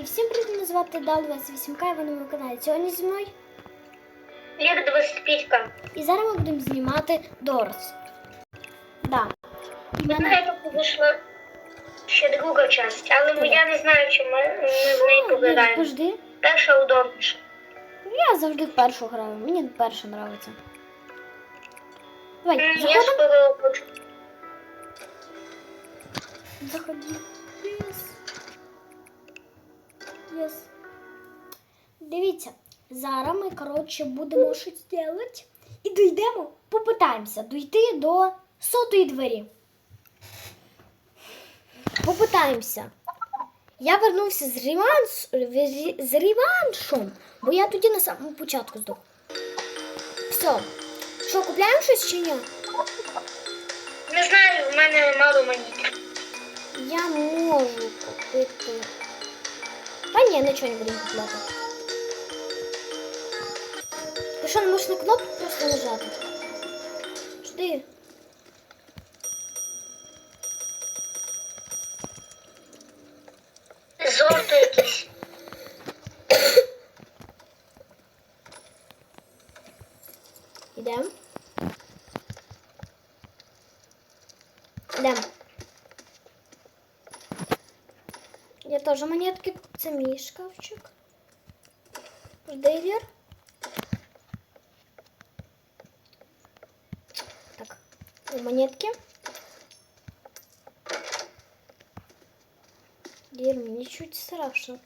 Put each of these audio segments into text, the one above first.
І всім привіт, мене звати Дал 28К, і ви на моєму каналі. Сьогодні зі мною. Лір 25 І зараз ми будемо знімати Дорс. Да. І Я мене... вийшла ще друга частина, але я не знаю, чи ми, ми в неї пограємо. Завжди. Перша удобніша. Я завжди в першу граю. Мені перша подобається. Давай, М, Я заходимо. скоро хочу. Заходи. Yes. Дивіться, зараз ми, коротше, будемо щось робити. І дійдемо, попитаємося дійти до сотої двері. Попитаємося. Я вернувся з, реванш... з реваншом, бо я тоді на самому початку здох. Все. Що, купляємо щось чи ні? Не знаю, в мене мало монет. Я можу купити. Та ні, нічого не будемо купляти. Ти що, не можеш на кнопку просто нажати? Жди. Золото якесь. Ідемо. Ідемо. Я теж монетки. Це мій шкафчик. Жди, Лір. Так. І монетки. Лір, мені чуть страшно.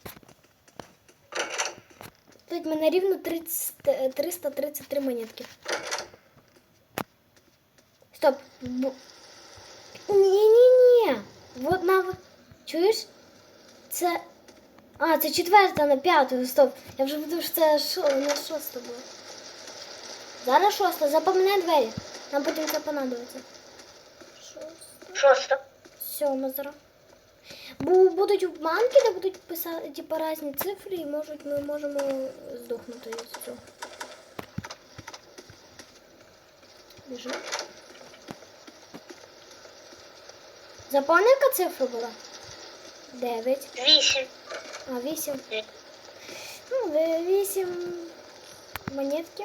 Тут в мене рівно 30, е, 333 монетки. Стоп. Бу... Ні-ні-ні. Вот на... Чуєш? Це... А, це четверта на п'яту. Стоп. Я вже буду, що це шо... на шоста було. Зараз шоста. Запам'ятай двері. Нам потім це понадобиться. Шоста. Шоста. Сьома зараз. Бо будуть обманки, де будуть писати типу, різні цифри, і можуть, ми можемо здохнути із цього. Біжи. Запомни, яка цифра була? Дев'ять. Вісім. А, вісім. Ну, ви- вісім монетки.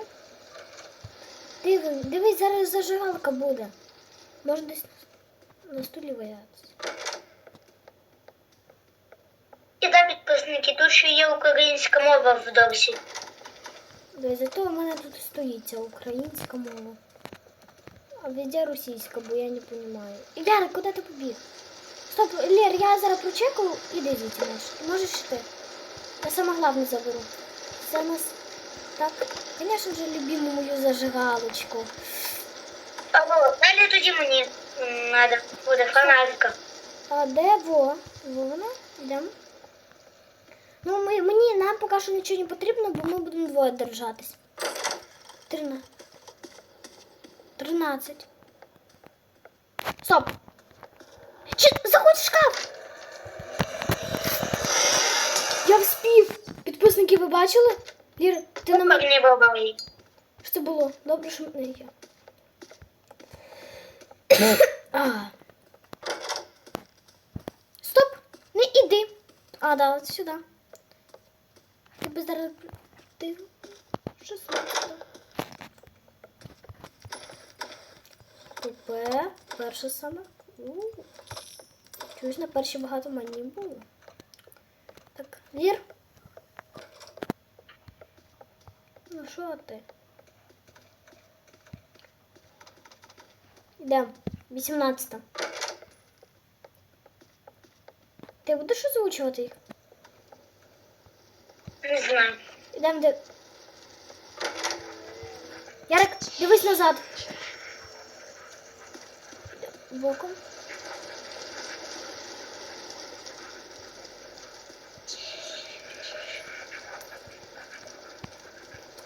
Диви, дивись, зараз зажигалка буде. Може десь на столі валятися. І да, підписники, тут ще є українська мова в дорсі. Да, зато у мене тут стоїть ця українська мова. А везде російська, бо я не розумію. Ляра, куди ти побіг? Стоп, Лер, я зараз прочекаю, іди звідси наш. Можеш ти. Я сама главне заберу. Це нас. Так, звісно ж, любиму мою зажигалочку. Алло, далі тоді мені треба буде фонарика. А де во? Во вона? Йдемо. Ну, ми, мені нам поки що нічого не потрібно, бо ми будемо двоє держатись. Трина. Тринадцять. Стоп! Заходь в шкаф! Я вспів! Підписники ви бачили? Лір, ти на мене. Що це було? Добре, що не я. а. Стоп! Не іди. А, да, от сюди. Тебе зараз. Ти. Що? Тепер перше саме. У. Чуєш, на перші багато мені було. Так, вір. Ну що ти? Йдемо. 18. Ти будеш озвучувати їх? Не знаю. Йдемо де. Ярик, дивись назад. Боком.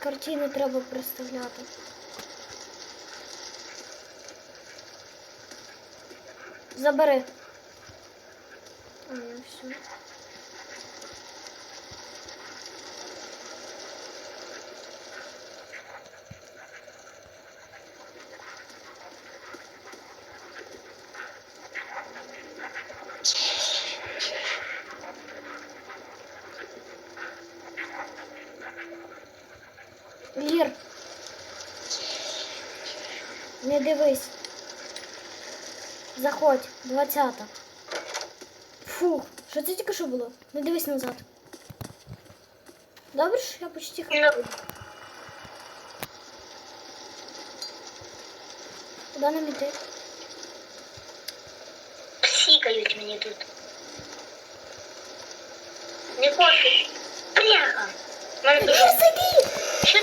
Картини треба представляти. Забери. А, ну все. двадцята. Фух, що це тільки що було? Не дивись назад. Добре, що я почти Ну, Куди нам іти? псікають мені тут. Не хочу. Бляха. В Мене дуже... сиди! Що? Я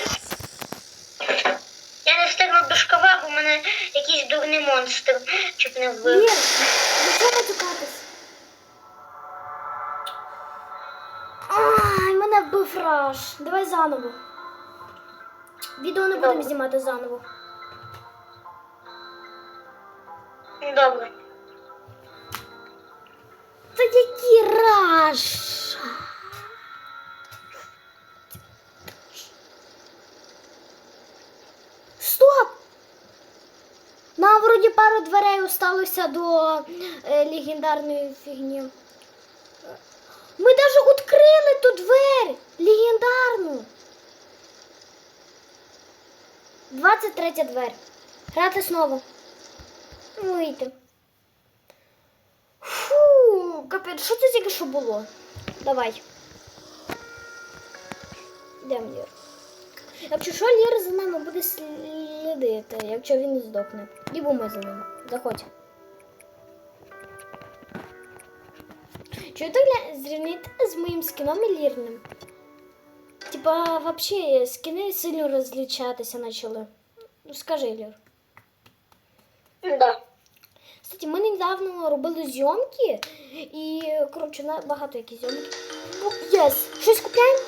До в мене якийсь дурний монстр чуть не вбив. Лір, ну чого матюкатись? Ай, мене вбив раш. Давай заново. Відео не будемо знімати заново. Добре. Та який раш? Дверей до е, легендарної фігні. Ми навіть відкрили ту двері легендарну. 23 двері. Грати знову. Вийти. Фу, капець, що це тільки що було? Давай. Йдемо, Лір. Якщо що, Лір за нами буде слідити, якщо він не здохне. Лібо ми за ним. Заходь. Гля- зрівняти з моїм скіном і лірним? Типа, вообще, скини сильно розлічатися почали. Ну, скажи, Лір. Да. Кстати, ми недавно робили зйомки і, коротше, багато які зйомки. Ну, Єс, щось купляємо?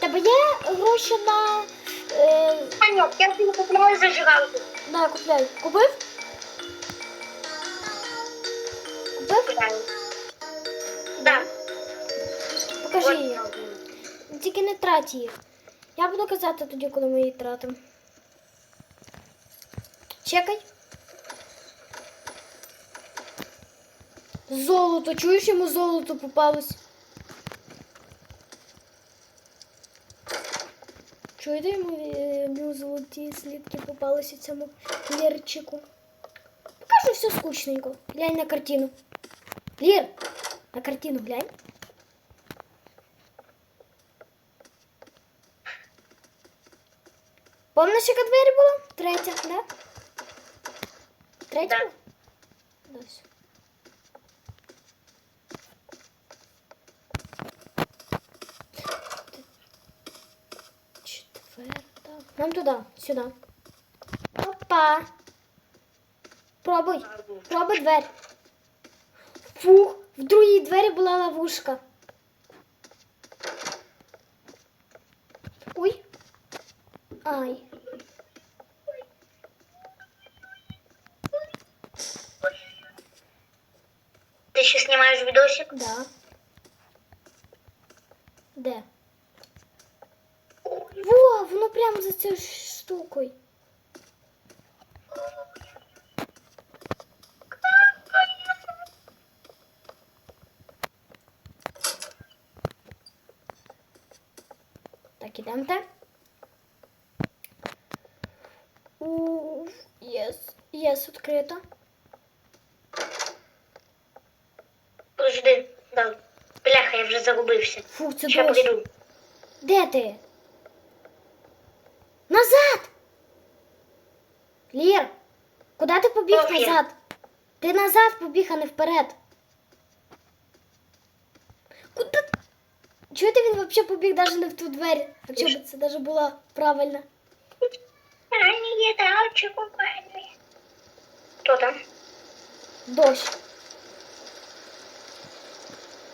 Тебе є гроші на. Е, ні, я тобі купляю зажигалку. да, купляй. Купив? Купив? Да. Покажи її. Тільки не трать їх. Я буду казати тоді, коли ми її тратимо. Чекай. Золото, чуєш, йому золото попалось. Чуєте, йому, е, йому золоті слідки попалися цьому лірчику. Покажу все скучненько. Глянь на картину. Лір, на картину глянь. Помниш, яка двері була? Третя, да? Третя? Да. була? Да, все. Четверта. Нам туди, сюди. Опа. Пробуй. Пробуй двері. Фух, в другій двері була ловушка. Ой. Ай. Ти ще знімаєш відосик? Да. Де? Во, воно прямо за цією штукою. Так, ідемте. Єс, єс, відкрито. Подожди. Да. Бляха, я вже загубився. Фу, це Ще дощ. прийду. Де ти? Назад! Лір, куди ти побіг Ох, я. назад? Ти назад побіг, а не вперед. Куди? Чого ти він взагалі побіг навіть не в ту двері? Якщо б це навіть було правильно. Ані є дачу купальні. Хто там? Дощ.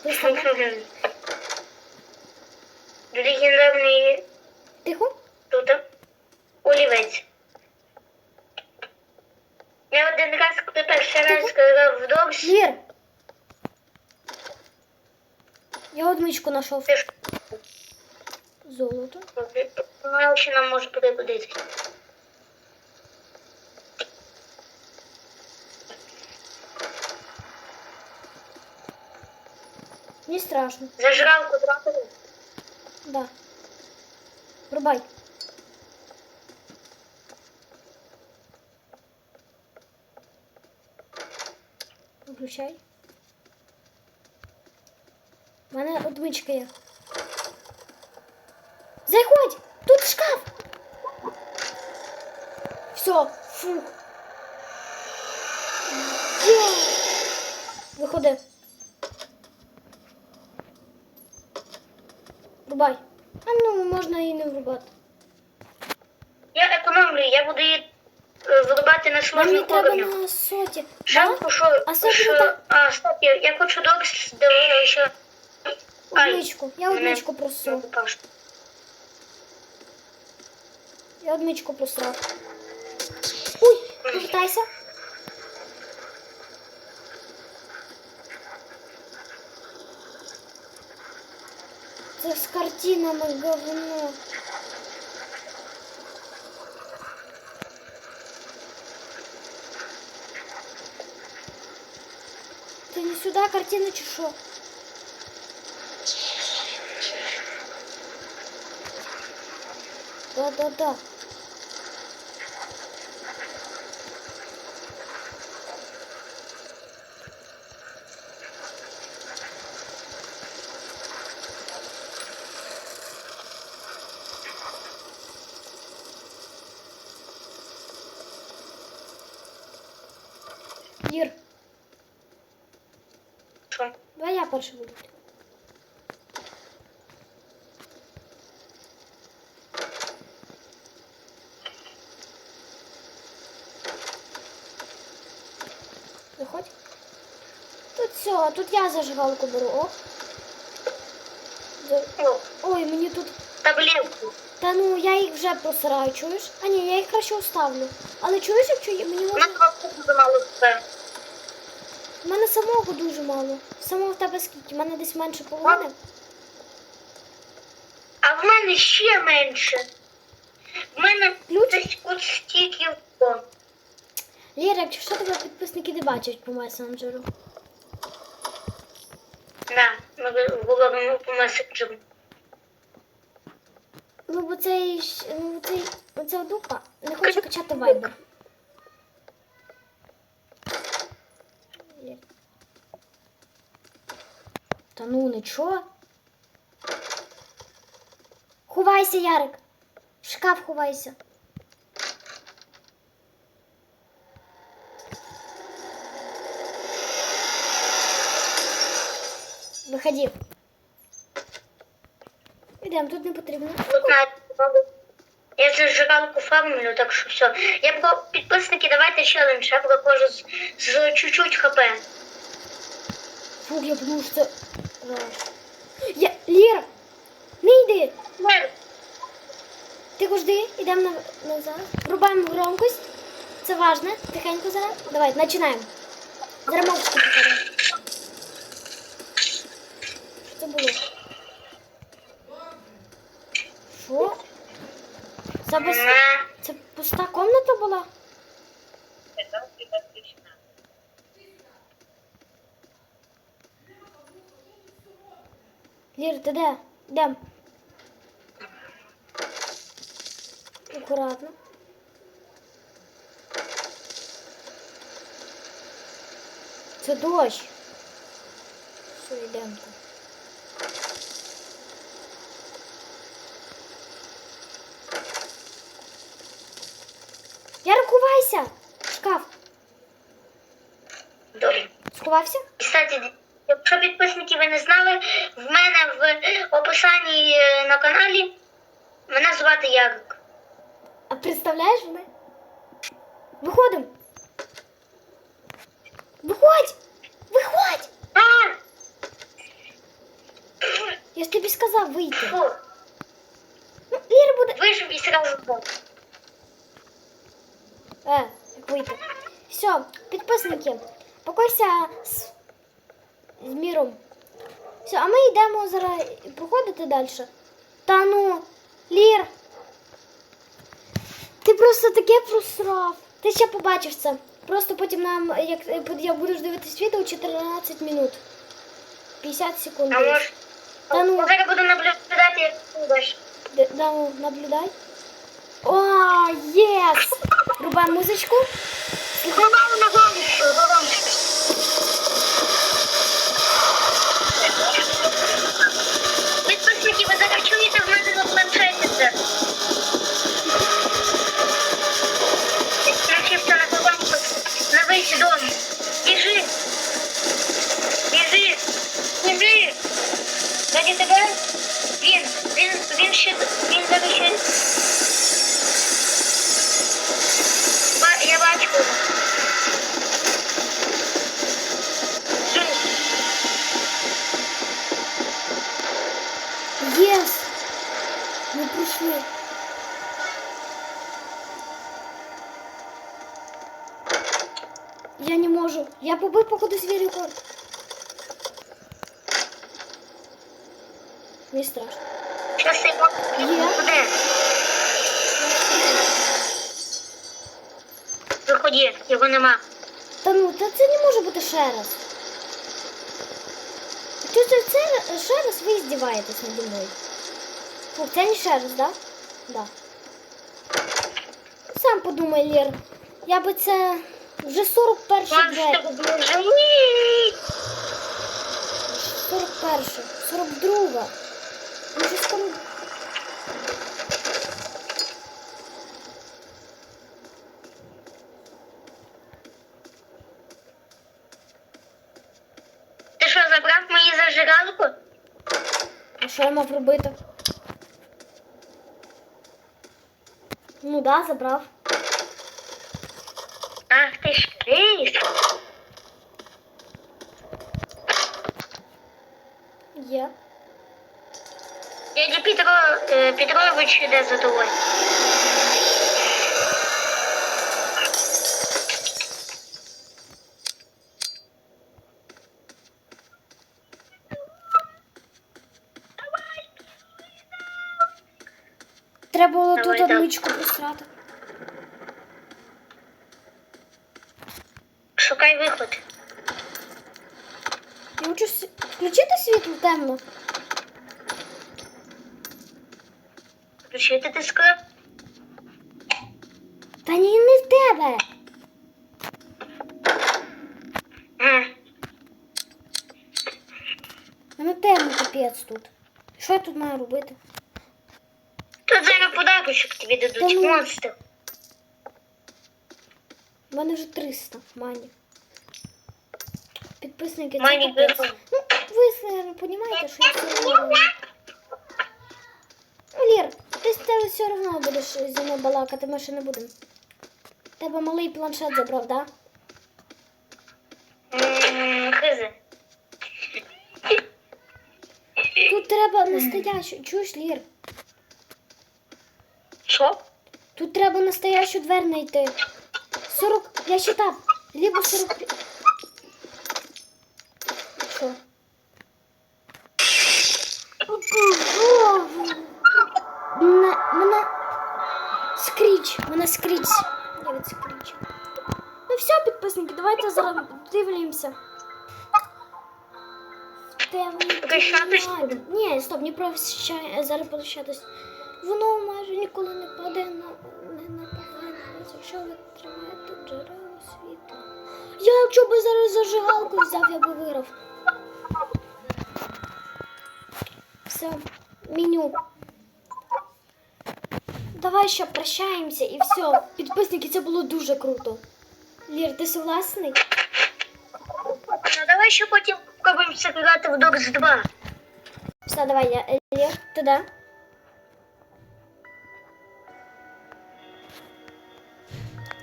Легендарний Тихо? тут олівець. Я один раз, коли перший раз грав в Дорс, Лір. Я одмичку знайшов. ти ж Золото. мало що нам може пригодитись. Не страшно. Зажралку трапили? Да. Врубай. Виключай. У мене одмичка є. Заходь! Тут шкаф! Все, фух. Є! Виходи. Врубай. А ну, можна і не врубати. Я економлю, я буду її е, вирубати на Мені сложних треба на соті. Жалко, що... А соті що... не А, стоп, я, я хочу докс, де ще... Ай, Одмичку. Я мене просрав. Я одмичку просрав. Уй, повертайся. Це з картинами говно. Ти не сюди картина чи що? Да-да-да. Ір, Що? давай я перший буду. Виходь. Все, тут я зажигалку беру. Оп. Ой, мені тут. таблетку. Та ну я їх вже просираю, чуєш? А ні, я їх краще оставлю. Але чуєш, якщо я- мені У може. нас просто дуже мало все. У мене самого дуже мало. Самого в тебе скільки? У мене десь менше половини. А в мене ще менше. В мене Ключ? десь от стільки. Ліра, якщо що тебе підписники не бачать по месенджеру. На, ми говоримо по меседжеру. Ну, бо цей ну, цей оця дупа не хоче качати вайбер. Та ну нічого. Ховайся, Ярик. В шкаф ховайся. Виходи. Ідемо, тут не потрібно. Я зажигалку фармлю, так що все. Я б підписники, давайте челендж, я прохожу з, з чуть-чуть хп. Фух, я подумав, що. Я... Ліра! Не йди! Мер, Ти жди, йдемо на... назад. Врубаємо громкость. Це важне. Тихенько зараз. Давай, починаємо. Зараз. Що це було? Що? Це, без... це пуста комната була? Лір, ти де? Йдем. Акуратно. Це дощ. Все, йдемо там. Я рахувайся! Шкаф. Добре. Сховався? Кстати, якщо підписники ви не знали, в мене в описанні е, на каналі мене звати Ярик. А представляєш мене? Виходимо. Виходь! Виходь! А! Я ж тобі сказав вийти. Фу, Ну, Ліра буде. вийшов і сразу. Е, як вийти. Все, підписники, покойся з, з міром. Все, а ми йдемо зараз проходити далі. Та ну, Лір. Ти просто таке просрав. Ти ще побачиш це. Просто потім нам, як я будеш дивитись відео 14 минут. 50 секунд. А десь. може, Та ну. я зараз буду наблюдати, як ти будеш. Д- Да, ну, наблюдай. О, єс! Рубаємо музичку. Голову на голову. Мені страшно. Щас Є. Куди? Виходи, його нема. Та ну, та це не може бути ще раз. Чи це, це ще раз ви здіваєтесь наді мною? Фу, це не ще раз, да? Да. Сам подумай, Лєр. Я би це вже 41 двері. Монстр Ні! 41, 42. Ну, вже скоро. Ти що, забрав мою зажигалку? А що я мав робити? Ну да, забрав. Ах ти ж крис. Є. Дядя Петро, е, Петрович іде за тобою. Треба було Давай, тут одничку просрати. Шукай виход. Я хочу включити світло темно. Включити ти сказав? Та ні, не в тебе. А, Мене темно капець тут. Що я тут маю робити? Подарочок тобі Та дадуть, ну. монстр. У мене вже 300 мані. Підписники, це Мані капець. виходить. Ну, ви розумієте, що я все одно... Ну, Лір, ти з тебе все одно будеш зі мною балакати, ми ще не будемо. Тебе малий планшет забрав, да? М, Хизи. Тут треба настоящу. Чуєш, Лір? Що? Тут треба настоящу дверь знайти. 40, я считав, либо 40... Що? Мене, мене скріч, мене скріч. Я від скріч. Ну все, підписники, давайте зараз дивимося. Прощатись Ні, стоп, не прощай, зараз прощатись. Воно майже ніколи не паде на не нападає на вас, якщо ви тримаєте джерело світла. Я якщо би зараз зажигалку взяв, я би виграв. Все, меню. Давай ще прощаємося і все. Підписники, це було дуже круто. Лір, ти согласний? Ну давай ще потім спробуємо грати в Dogs 2. Все, давай, я Лір, ти де?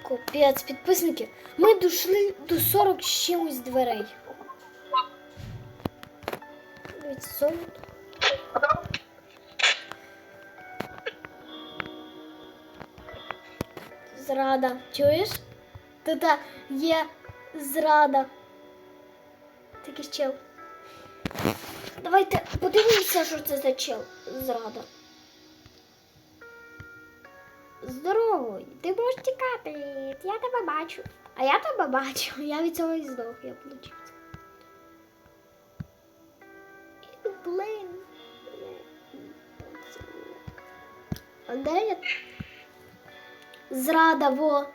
Капець, підписники. Ми дійшли до 40 з чимось дверей. Зрада. Чуєш? Тут є зрада. Такий чел. Давайте подивимося, що це за чел. Зрада. Здорово, ти можеш тікати. Я тебе бачу. А я тебе бачу. Я від цього і здох, я получив. Блин. А де я? Зрада, во.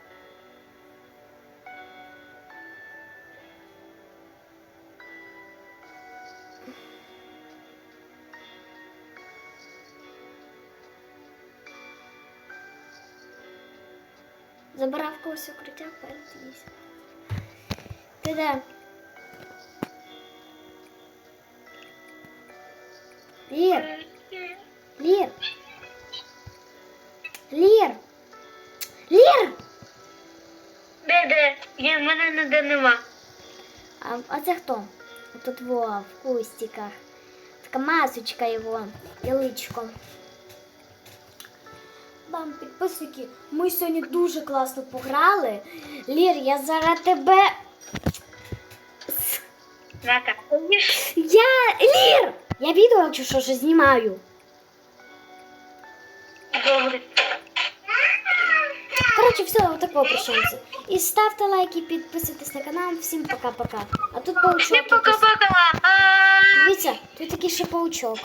Забрав когось укриття перед їсть. Ти де? Лір, Лір. Лір. Лір. Де, де? Є, в мене ніде нема. А, а це хто? Тут во, в кустиках. Така масочка його, яличко. Вам, підписники, ми сьогодні дуже класно пограли. Лір, я зараз тебе. Я. Лір! Я відео, якщо що, що знімаю. Добре. Коротше, все, отако прощаємося. І ставте лайки, підписуйтесь на канал. Всім пока-пока. А тут паучок. Всім пока-пока. Дивіться, тут такий ще паучок.